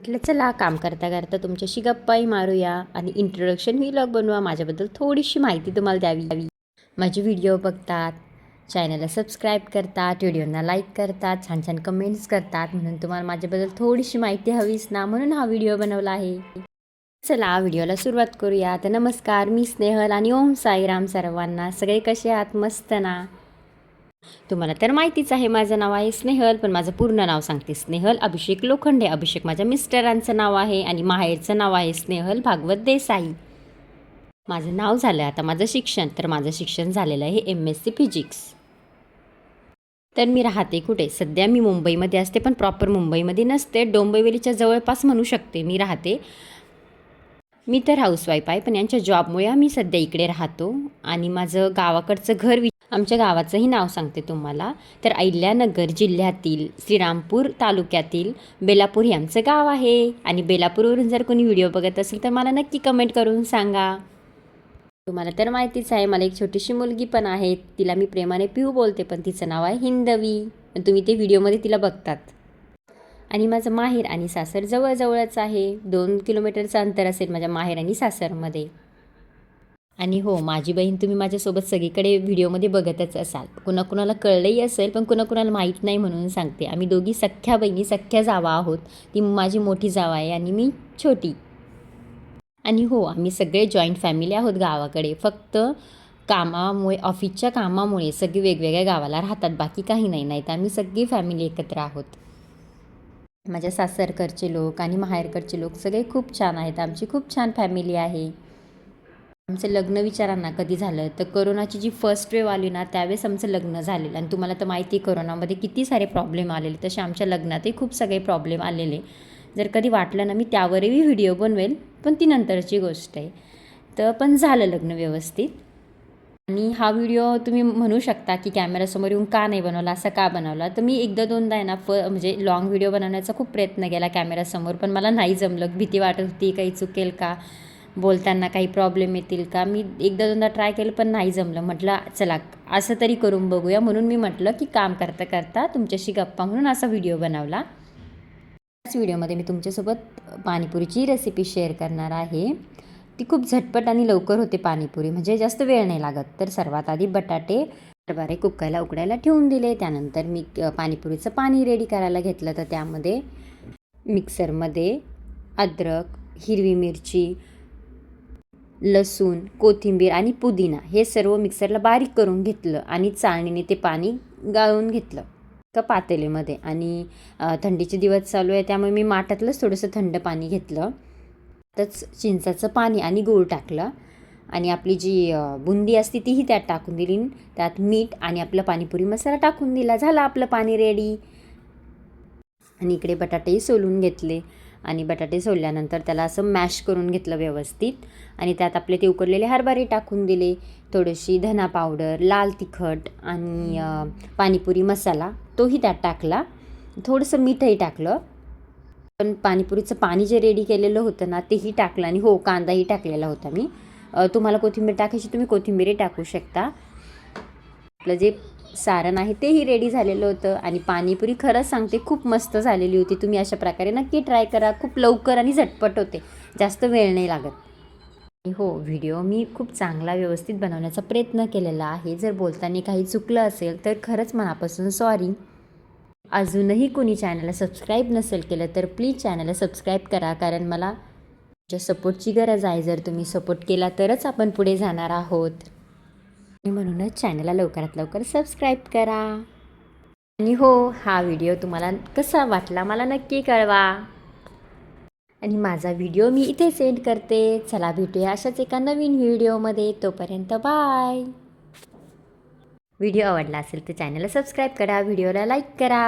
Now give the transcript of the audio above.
म्हटलं चला काम करता करता तुमच्याशी गप्पाही मारूया आणि इंट्रोडक्शन व्लॉग बनवा. माझ्याबद्दल थोडीशी माहिती तुम्हाला द्यावी. द्यावी माझे व्हिडिओ बघतात चॅनलला सबस्क्राईब करतात व्हिडिओना लाईक करतात छान छान कमेंट्स करतात. म्हणून तुम्हाला माझ्याबद्दल थोडीशी माहिती हवीच ना म्हणून हा व्हिडिओ बनवला आहे. चला व्हिडिओला सुरुवात करूया. तर नमस्कार मी स्नेहल आणि ओम साईराम सर्वांना. सगळे कसे आहात? मस्त ना? तुम्हाला तर माहितीच आहे माझं नाव आहे स्नेहल पण माझं पूर्ण नाव सांगते स्नेहल. अभिषेक लोखंडे अभिषेक माझ्या मिस्टरांचं नाव आहे आणि माहेरचं नाव आहे स्नेहल भागवत देसाई. माझं नाव झालं आता माझं शिक्षण तर माझं शिक्षण झालेलं आहे एम एस सी फिजिक्स तर मी राहते कुठे? सध्या मी मुंबईमध्ये असते पण प्रॉपर मुंबईमध्ये नसते. डोंबिवलीच्या जवळपास म्हणू शकते मी राहते. मी तर हाऊसवाईफ आहे पण यांच्या जॉबमुळे आम्ही सध्या इकडे राहतो. आणि माझं गावाकडचं घर वि आमच्या गावाचंही नाव सांगते तुम्हाला. तर अहिल्यानगर जिल्ह्यातील श्रीरामपूर तालुक्यातील बेलापूर हे आमचं गाव आहे. आणि बेलापूरवरून जर कोणी व्हिडिओ बघत असेल तर मला नक्की कमेंट करून सांगा. तुम्हाला तर माहितीच आहे मला एक छोटीशी मुलगी पण आहे. तिला मी प्रेमाने पिऊ बोलते पण तिचं नाव आहे हिंदवी. तुम्ही ते व्हिडिओमध्ये तिला बघतात. आणि माझं माहेर आणि सासर जवळजवळच आहे. दोन किलोमीटरचं अंतर असेल माझ्या माहेर आणि सासरमध्ये. आणि हो माझी बहीण तुम्ही माझ्यासोबत सगळीकडे व्हिडिओमध्ये बघतच असाल. कुणाकुणाला कळलंही असेल पण कुणाकुणाला माहीत नाही म्हणून सांगते. आम्ही दोघी सख्ख्या बहिणी सख्ख्या जावा आहोत. ती माझी मोठी जावा आहे आणि मी छोटी. आणि हो आम्ही सगळे जॉईंट फॅमिली आहोत गावाकडे. फक्त कामामुळे ऑफिसच्या कामामुळे सगळी वेगवेगळ्या गावाला राहतात. बाकी काही नाही नाही तर आम्ही सगळी फॅमिली एकत्र आहोत. माझ्या सासरकडचे लोक आणि माहेरकडचे लोक सगळे खूप छान आहेत. आमची खूप छान फॅमिली आहे. आमचं लग्न विचारांना कधी झालं? तर करोनाची जी फर्स्ट वेव आली ना त्यावेळेस आमचं लग्न झालेलं. आणि तुम्हाला तर माहिती आहे करोनामध्ये किती सारे प्रॉब्लेम आलेले. तसे आमच्या लग्नातही खूप सगळे प्रॉब्लेम आलेले. जर कधी वाटलं ना मी त्यावरही व्हिडिओ बनवेल पण ती नंतरची गोष्ट आहे. तर पण झालं लग्न व्यवस्थित. आणि हा व्हिडिओ तुम्ही म्हणू शकता की कॅमेरासमोर येऊन का नाही बनवला असा का बनवला? तर मी एकदा दोनदा आहे ना फ म्हणजे लाँग व्हिडिओ बनवण्याचा खूप प्रयत्न केला कॅमेरासमोर पण मला नाही जमलं. भीती वाटत होती काही चुकेल का? बोलताना काही प्रॉब्लेम येतील का? मी एकदा दोनदा ट्राय केलं पण नाही जमलं. म्हटलं चला असं तरी करून बघूया. म्हणून मी म्हटलं की काम करता करता तुमच्याशी गप्पा म्हणून असा व्हिडिओ बनवला. त्याच व्हिडिओमध्ये मी तुमच्यासोबत पाणीपुरीची रेसिपी शेअर करणार आहे. ती खूप झटपट आणि लवकर होते पाणीपुरी म्हणजे जास्त वेळ नाही लागत. तर सर्वात आधी बटाटे हरभरे कुकायला उकडायला ठेवून दिले. त्यानंतर मी पाणीपुरीचं पाणी रेडी करायला घेतलं. तर त्यामध्ये मिक्सरमध्ये अद्रक हिरवी मिरची लसूण कोथिंबीर आणि पुदिना हे सर्व मिक्सरला बारीक करून घेतलं आणि चाळणीने ते पाणी गाळून घेतलं. का पातेलीमध्ये. आणि थंडीचे दिवस चालू आहे त्यामुळे मी माठातलंच थोडंसं थंड पाणी घेतलं. तच चिंचाचं पाणी आणि गूळ टाकलं. आणि आपली जी बुंदी असते तीही त्यात टाकून दिली. त्यात मीठ आणि आपलं पाणीपुरी मसाला टाकून दिला. झालं आपलं पाणी रेडी. आणि इकडे बटाटेही सोलून घेतले. आणि बटाटे सोलल्यानंतर त्याला असं मॅश करून घेतलं व्यवस्थित. आणि त्यात आपले ते उकडलेले हरभरे टाकून दिले थोडीशी धना पावडर लाल तिखट आणि पाणीपुरी मसाला तोही त्यात टाकला. थोडंसं मीठही टाकलं. पण पाणीपुरीचं पाणी जे रेडी केलेलं होतं ना तेही टाकलं आणि हो कांदाही टाकलेला होता मी. तुम्हाला कोथिंबीर टाकायची तुम्ही कोथिंबीरही टाकू शकता. आपलं जे सारण आहे तेही रेडी झालेलं होतं आणि पाणीपुरी खरंच सांगते खूप मस्त झालेली होती. तुम्ही अशा प्रकारे नक्की ट्राय करा. खूप लवकर आणि झटपट होते. जास्त वेळ नाही लागत. हो व्हिडिओ मी खूप चांगला व्यवस्थित बनवण्याचा प्रयत्न केलेला आहे. जर बोलताना काही चुकलं असेल तर खरंच मनापासून सॉरी अजूनही कोणी चॅनलला सबस्क्राईब नसेल केलं तर प्लीज चॅनलला सबस्क्राईब करा. कारण मला तुमच्या सपोर्टची गरज आहे. जर तुम्ही सपोर्ट केला तरच आपण पुढे जाणार आहोत. म्हणूनच चॅनलला लवकरात लवकर सबस्क्राईब करा. आणि हो हा व्हिडिओ तुम्हाला कसा वाटला मला नक्की कळवा. आणि माझा व्हिडिओ मी इथे सेंड करते. चला भेटूया अशाच एका नवीन व्हिडिओमध्ये. तोपर्यंत बाय. व्हिडिओ आवडला असेल तर चॅनलला सबस्क्राईब करा व्हिडिओला लाईक करा.